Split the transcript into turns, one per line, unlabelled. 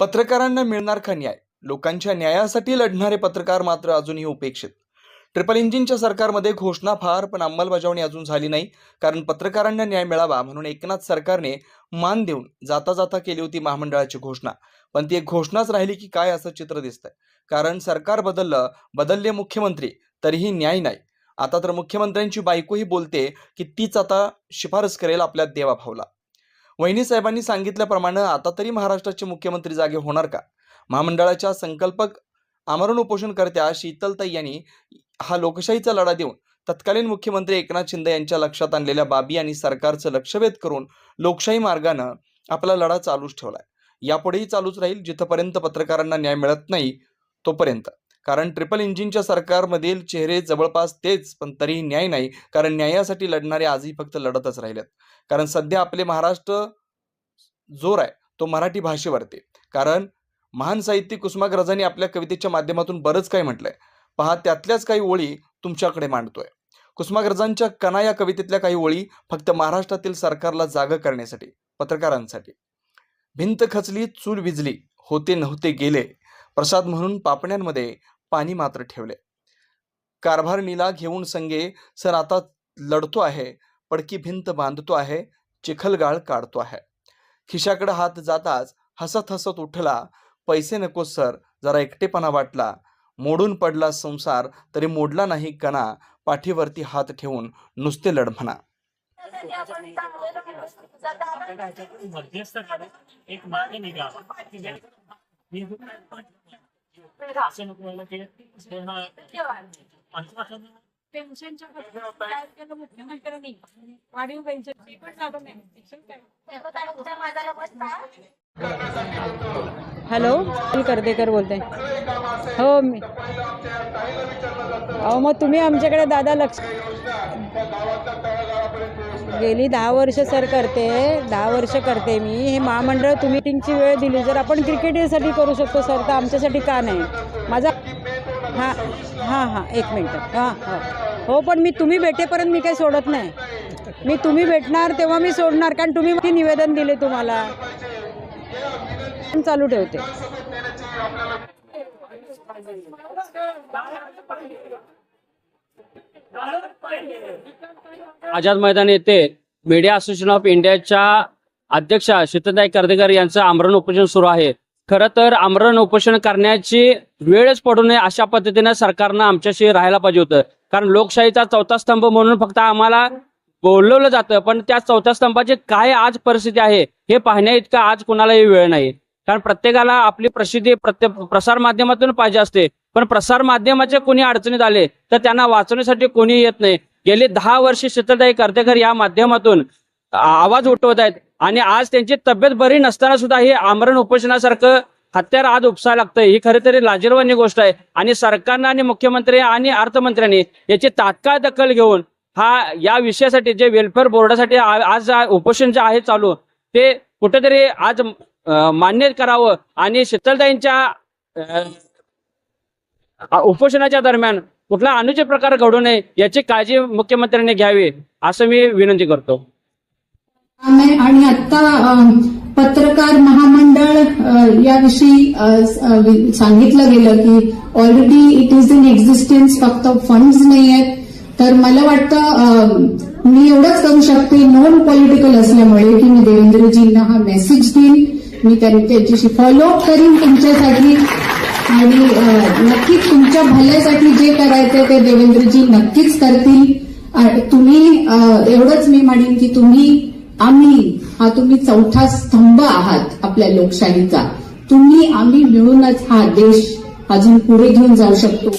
पत्रकारांना मिळणार का न्याय? लोकांच्या न्यायासाठी लढणारे पत्रकार मात्र अजूनही उपेक्षित. ट्रिपल इंजिनच्या सरकारमध्ये घोषणा फार पण अंमलबजावणी अजून झाली नाही. कारण पत्रकारांना न्याय मिळावा म्हणून एकनाथ सरकारने मान देऊन जाता जाता केली होती महामंडळाची घोषणा. पण ती एक घोषणाच राहिली की काय असं चित्र दिसतंय. कारण सरकार बदललं बदलले मुख्यमंत्री तरीही न्याय नाही. आता तर मुख्यमंत्र्यांची बायकोही बोलते की तीच आता शिफारस करेल आपल्या देवाभावला वहिनी साहेबांनी सांगितल्याप्रमाणे आता तरी महाराष्ट्राचे मुख्यमंत्री जागे होणार का? महामंडळाच्या संकल्पक आमरण उपोषणकर्त्या शीतलताई यांनी हा लोकशाहीचा लढा देऊन तत्कालीन मुख्यमंत्री एकनाथ शिंदे यांच्या लक्षात आणलेल्या बाबी आणि सरकारचं लक्षवेध करून लोकशाही मार्गानं आपला लढा चालूच ठेवलाय. यापुढेही चालूच राहील जिथपर्यंत पत्रकारांना न्याय मिळत नाही तोपर्यंत. कारण ट्रिपल इंजिनच्या सरकारमधील चेहरे जवळपास तेच पण तरीही न्याय नाही. कारण न्यायासाठी लढणारे आजही फक्त लढतच राहिलेत. कारण सध्या आपले महाराष्ट्र जोर आहे तो मराठी भाषेवरती. कारण महान साहित्यिक कुसुमाग्रजांनी आपल्या कवितेच्या माध्यमातून बरंच काही म्हटलंय. पहा त्यातल्याच काही ओळी तुमच्याकडे मांडतोय. कुसुमाग्रजांच्या कना या कवितेतल्या काही ओळी फक्त महाराष्ट्रातील सरकारला जाग करण्यासाठी पत्रकारांसाठी. भिंत खचली चूल विजली होते नव्हते गेले. प्रसाद म्हणून पापण्यांमध्ये पाणी मात्र ठेवले कारभारणीला घेऊन संगे सर आता लढतो आहे पडकी भिंत बांधतो आहे चिखलगाळ काढतो आहे खिशाकडे हात जाताच हसत हसत उठला पैसे नको सर जरा एकटेपणा वाटला मोडून पडला संसार तरी मोडला नाही कणा पाठीवरती हात ठेवून नुसते लढ म्हणा
एक मागे निघा मी
पेन्शनच्या मुख्यमंत्र्यांनी वाढीव पेन्शन ती पण नाही
हॅलो मी कर्देकर बोलते. हो मी. अहो मग तुम्ही आमच्याकडे दादा लक्ष गेली दहा वर्ष सर करते दहा वर्ष करते मी. हे महामंडळ तुम्ही मीटिंगची वेळ दिली जर आपण क्रिकेटसाठी करू शकतो सर तर आमच्यासाठी का नाही? माझा हां हां हां एक मिनटं. हां हां. हो पण मी तुम्ही भेटेपर्यंत मी काही सोडत नाही. मी तुम्ही भेटणार तेव्हा मी सोडणार कारण तुम्ही किती निवेदन दिले तुम्हाला. चालू ठेवते.
आझाद मैदान येथे मीडिया असोसिएशन ऑफ इंडियाच्या अध्यक्षा शीतलताई कर्देकर यांचं आमरण उपोषण सुरू आहे. खरं तर आमरण उपोषण करण्याची वेळच पडू नये अशा पद्धतीने सरकारनं आमच्याशी राहायला पाहिजे होतं. कारण लोकशाहीचा चौथा स्तंभ म्हणून फक्त आम्हाला बोलवलं जातं. पण त्या चौथ्या स्तंभाची काय आज परिस्थिती आहे हे पाहण्या इतकं आज कुणालाही वेळ नाही. कारण प्रत्येकाला आपली प्रसिद्धी प्रत्येक प्रसार माध्यमातून पाहिजे असते. पण प्रसार माध्यमाचे कोणी अडचणीत आले तर त्यांना वाचवण्यासाठी कोणी येत नाही. गेली दहा वर्षे शीतलताई कर्तेकर या माध्यमातून आवाज उठवत आहेत. आणि आज त्यांची तब्येत बरी नसताना सुद्धा हे आमरण उपोषणासारखं हत्यार आज उपसायला लागतंय. ही खरे तरी लाजीरवानी गोष्ट आहे. आणि सरकारनं आणि मुख्यमंत्री आणि अर्थमंत्र्यांनी याची तात्काळ दखल घेऊन हा या विषयासाठी जे वेलफेअर बोर्डासाठी आज उपोषण जे आहे चालू ते कुठेतरी आज मान्य करावं आणि शीतलताईंच्या उपोषणाच्या दरम्यान कुठला अनुचित प्रकार घडू नये याची काळजी मुख्यमंत्र्यांनी घ्यावी असं मी विनंती करतो.
आणि आता पत्रकार महामंडळ याविषयी सांगितलं गेलं की already it is in existence फक्त फंड्स नाही आहेत. तर मला वाटतं मी एवढंच करू शकते नॉन पॉलिटिकल असल्यामुळे की मी देवेंद्रजींना हा मेसेज देईन. मी त्यांच्याशी फॉलो करीन तुमच्यासाठी आणि नक्कीच तुमच्या भल्यासाठी जे करायचंय ते देवेंद्रजी नक्कीच करतील. तुम्ही एवढंच मी म्हणेन की तुम्ही आम्ही हा तुम्ही चौथा स्तंभ आहात आपल्या लोकशाहीचा. तुम्ही आम्ही मिळूनच हा देश अजून पुढे घेऊन जाऊ शकतो.